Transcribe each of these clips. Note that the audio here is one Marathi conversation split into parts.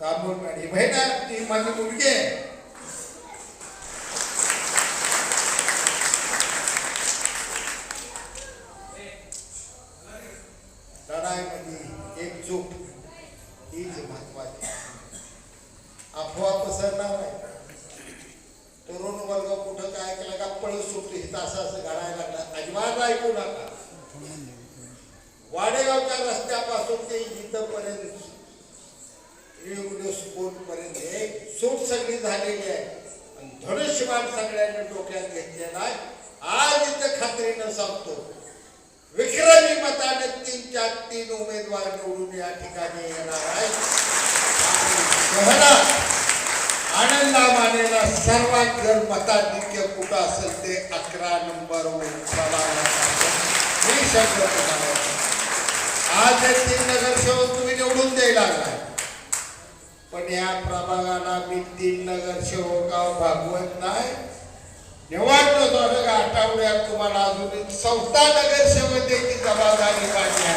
तांबूळवाडी बहिणा ती माझी मुलगी आहे. लढाईमध्ये एकजूट ही महत्वाची अफवा पसरणार नाही. तरुण वर्ग कुठं काय केलं का पळस सुटतो हिथं असं असं घडायला लागलं. अजिबात ऐकू नका. वाडेगावच्या रस्त्यापासून ते इथंपर्यंत स्कूल सूट सगळी झालेली आहे आणि धनुष्यबाण सगळ्यांनी डोक्यात घेतलेला आहे. आज इथं खात्रीनं सांगतो. विक्रमी मताने तीनच्या तीन उमेदवार निवडून या ठिकाणी येणार आहे शहरात आनंदा मानेला सर्वात जर मताधिक्य कुठं असेल ते अकरा नंबर मी शब्द आज हे तीन नगरसेवक तुम्ही निवडून द्यायला लागलाय. पण या प्रभागाला मी तीन नगरसेवकाव भागवत नाही. निवांत झालं का? आठवड्यात तुम्हाला अजून चौथा नगरसेवक द्यायची जबाबदारी पाहिजे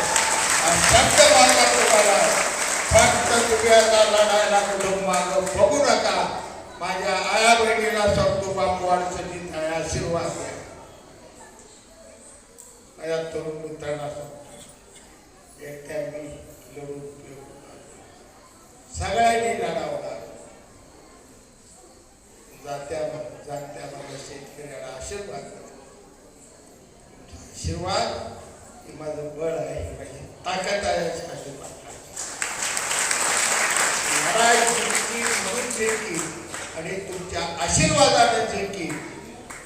आणि शब्द माझा तुम्हाला. फक्त तुम्ही आता लढायला कुठून मागं बघू नका. माझ्या आया बहिणीला सांगतो बापू अडचणीत आहे आशीर्वाद द्या माझ्या तरुण मित्रांना सांगतो मी लढून सगळ्यांनी लढावं लागलं जात्या जात्या माझ्या शेतकऱ्याला आशीर्वाद. आशीर्वाद हे माझं बळ आहे माझी ताकद आहे आशीर्वाद करा. लढाई जिंकली म्हणून जिंकली आणि तुमच्या आशीर्वादाने जिंकली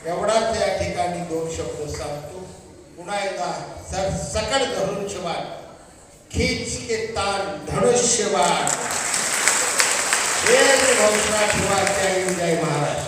एवढाच या ठिकाणी दोन शब्द सांगतो. पुन्हा एकदा सर सकड धरून शिवाय खीच के तान એ જ વંશના છોરા ત્યાં આવી મહારાજ.